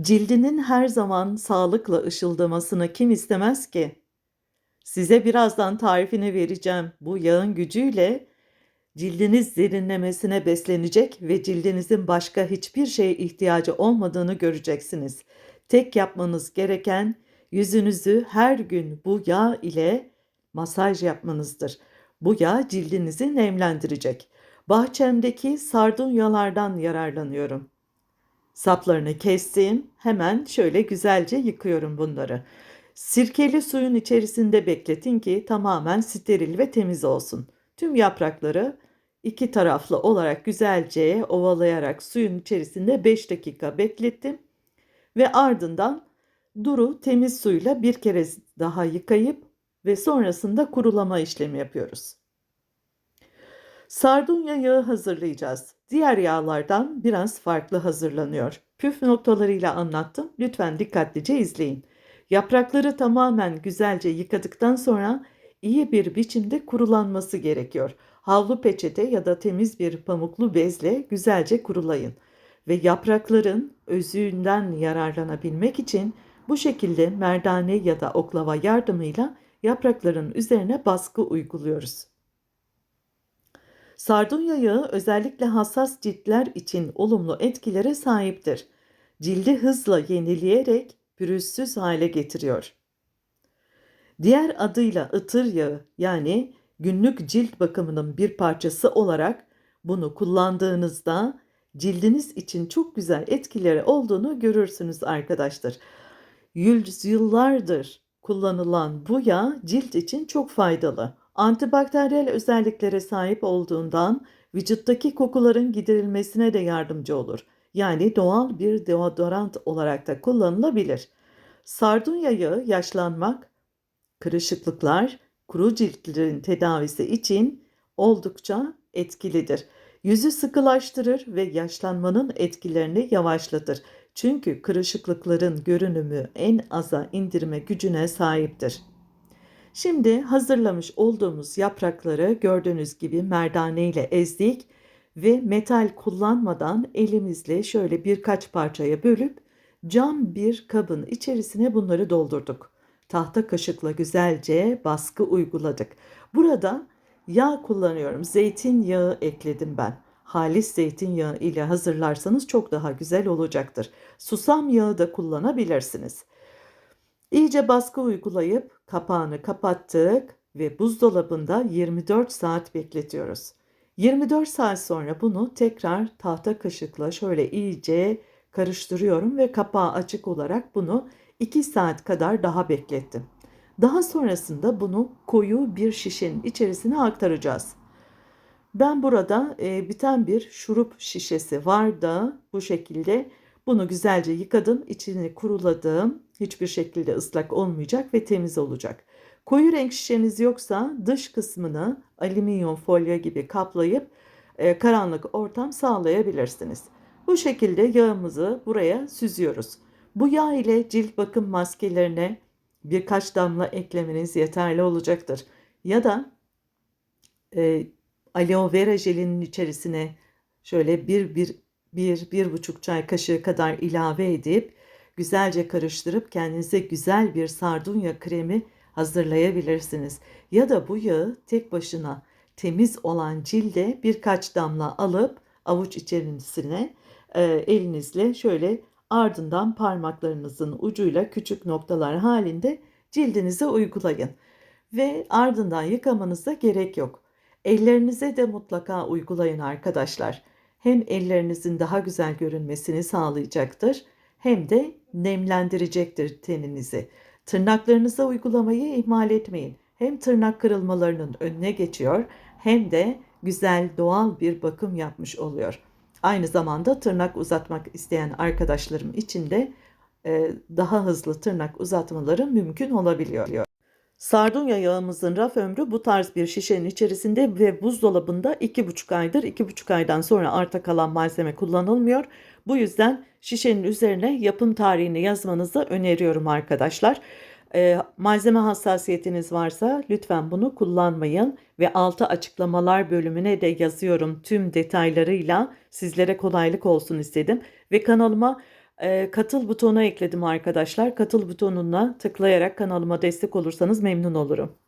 Cildinin her zaman sağlıkla ışıldamasını kim istemez ki? Size birazdan tarifini vereceğim. Bu yağın gücüyle cildiniz derinlemesine beslenecek ve cildinizin başka hiçbir şeye ihtiyacı olmadığını göreceksiniz. Tek yapmanız gereken yüzünüzü her gün bu yağ ile masaj yapmanızdır. Bu yağ cildinizi nemlendirecek. Bahçemdeki sardunyalardan yararlanıyorum. Saplarını kestim. Hemen şöyle güzelce yıkıyorum bunları. Sirkeli suyun içerisinde bekletin ki tamamen steril ve temiz olsun. Tüm yaprakları iki taraflı olarak güzelce ovalayarak suyun içerisinde 5 dakika beklettim ve ardından duru temiz suyla bir kere daha yıkayıp ve sonrasında kurulama işlemi yapıyoruz. Sardunya yağı hazırlayacağız. Diğer yağlardan biraz farklı hazırlanıyor. Püf noktalarıyla anlattım. Lütfen dikkatlice izleyin. Yaprakları tamamen güzelce yıkadıktan sonra iyi bir biçimde kurulanması gerekiyor. Havlu peçete ya da temiz bir pamuklu bezle güzelce kurulayın ve yaprakların özünden yararlanabilmek için bu şekilde merdane ya da oklava yardımıyla yaprakların üzerine baskı uyguluyoruz. Sardunya yağı özellikle hassas ciltler için olumlu etkilere sahiptir. Cildi hızla yenileyerek pürüzsüz hale getiriyor. Diğer adıyla ıtır yağı yani günlük cilt bakımının bir parçası olarak bunu kullandığınızda cildiniz için çok güzel etkileri olduğunu görürsünüz arkadaşlar. Yüzyıllardır kullanılan bu yağ cilt için çok faydalı. Antibakteriyel özelliklere sahip olduğundan vücuttaki kokuların giderilmesine de yardımcı olur. Yani doğal bir deodorant olarak da kullanılabilir. Sardunya yağı yaşlanmak, kırışıklıklar, kuru ciltlerin tedavisi için oldukça etkilidir. Yüzü sıkılaştırır ve yaşlanmanın etkilerini yavaşlatır. Çünkü kırışıklıkların görünümü en aza indirme gücüne sahiptir. Şimdi hazırlamış olduğumuz yaprakları gördüğünüz gibi merdane ile ezdik ve metal kullanmadan elimizle şöyle birkaç parçaya bölüp cam bir kabın içerisine bunları doldurduk. Tahta kaşıkla güzelce baskı uyguladık. Burada yağ kullanıyorum. Zeytinyağı ekledim ben. Halis zeytinyağı ile hazırlarsanız çok daha güzel olacaktır. Susam yağı da kullanabilirsiniz. İyice baskı uygulayıp kapağını kapattık ve buzdolabında 24 saat bekletiyoruz. 24 saat sonra bunu tekrar tahta kaşıkla şöyle iyice karıştırıyorum ve kapağı açık olarak bunu 2 saat kadar daha beklettim. Daha sonrasında bunu koyu bir şişenin içerisine aktaracağız. Ben burada e, biten bir şurup şişesi vardı. Bu şekilde bunu güzelce yıkadım, içini kuruladım. Hiçbir şekilde ıslak olmayacak ve temiz olacak. Koyu renk şişeniz yoksa dış kısmını alüminyum folyo gibi kaplayıp e, karanlık ortam sağlayabilirsiniz. Bu şekilde yağımızı buraya süzüyoruz. Bu yağ ile cilt bakım maskelerine birkaç damla eklemeniz yeterli olacaktır. Ya da e, aloe vera jelinin içerisine şöyle bir, bir, bir, bir buçuk çay kaşığı kadar ilave edip güzelce karıştırıp kendinize güzel bir sardunya kremi hazırlayabilirsiniz. Ya da bu yağı tek başına temiz olan cilde birkaç damla alıp avuç içerisine e, elinizle şöyle ardından parmaklarınızın ucuyla küçük noktalar halinde cildinize uygulayın. Ve ardından yıkamanıza gerek yok. Ellerinize de mutlaka uygulayın arkadaşlar. Hem ellerinizin daha güzel görünmesini sağlayacaktır hem de nemlendirecektir teninizi. Tırnaklarınıza uygulamayı ihmal etmeyin. Hem tırnak kırılmalarının önüne geçiyor hem de güzel doğal bir bakım yapmış oluyor. Aynı zamanda tırnak uzatmak isteyen arkadaşlarım için de e, daha hızlı tırnak uzatmaları mümkün olabiliyor. Sardunya yağımızın raf ömrü bu tarz bir şişenin içerisinde ve buzdolabında 2,5 aydır. 2,5 aydan sonra arta kalan malzeme kullanılmıyor. Bu yüzden şişenin üzerine yapım tarihini yazmanızı öneriyorum arkadaşlar. E, malzeme hassasiyetiniz varsa lütfen bunu kullanmayın ve altı açıklamalar bölümüne de yazıyorum tüm detaylarıyla sizlere kolaylık olsun istedim ve kanalıma Katıl butonuna ekledim arkadaşlar. Katıl butonuna tıklayarak kanalıma destek olursanız memnun olurum.